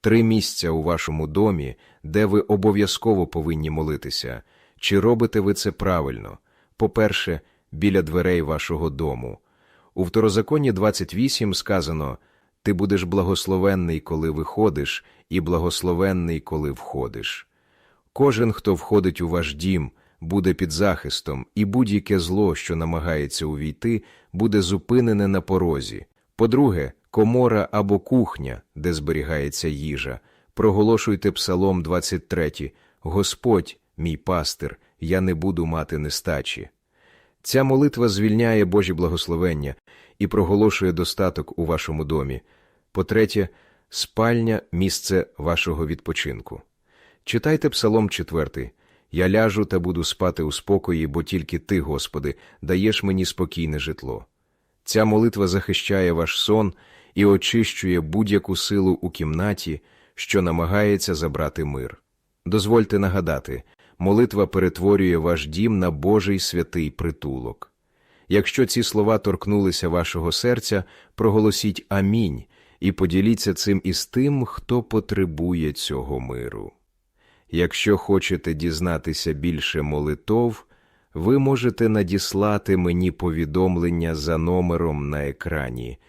три місця у вашому домі, де ви обов'язково повинні молитися. Чи робите ви це правильно? По-перше, біля дверей вашого дому. У Второзаконні 28 сказано «Ти будеш благословенний, коли виходиш, і благословенний, коли входиш». Кожен, хто входить у ваш дім, буде під захистом, і будь-яке зло, що намагається увійти, буде зупинене на порозі. По-друге, комора або кухня, де зберігається їжа. Проголошуйте Псалом 23 «Господь, мій пастир, я не буду мати нестачі». Ця молитва звільняє Божі благословення і проголошує достаток у вашому домі. По-третє, спальня – місце вашого відпочинку. Читайте Псалом 4. «Я ляжу та буду спати у спокої, бо тільки Ти, Господи, даєш мені спокійне житло». Ця молитва захищає ваш сон і очищує будь-яку силу у кімнаті, що намагається забрати мир. Дозвольте нагадати, молитва перетворює ваш дім на Божий святий притулок. Якщо ці слова торкнулися вашого серця, проголосіть «Амінь» і поділіться цим із тим, хто потребує цього миру. Якщо хочете дізнатися більше молитов, ви можете надіслати мені повідомлення за номером на екрані –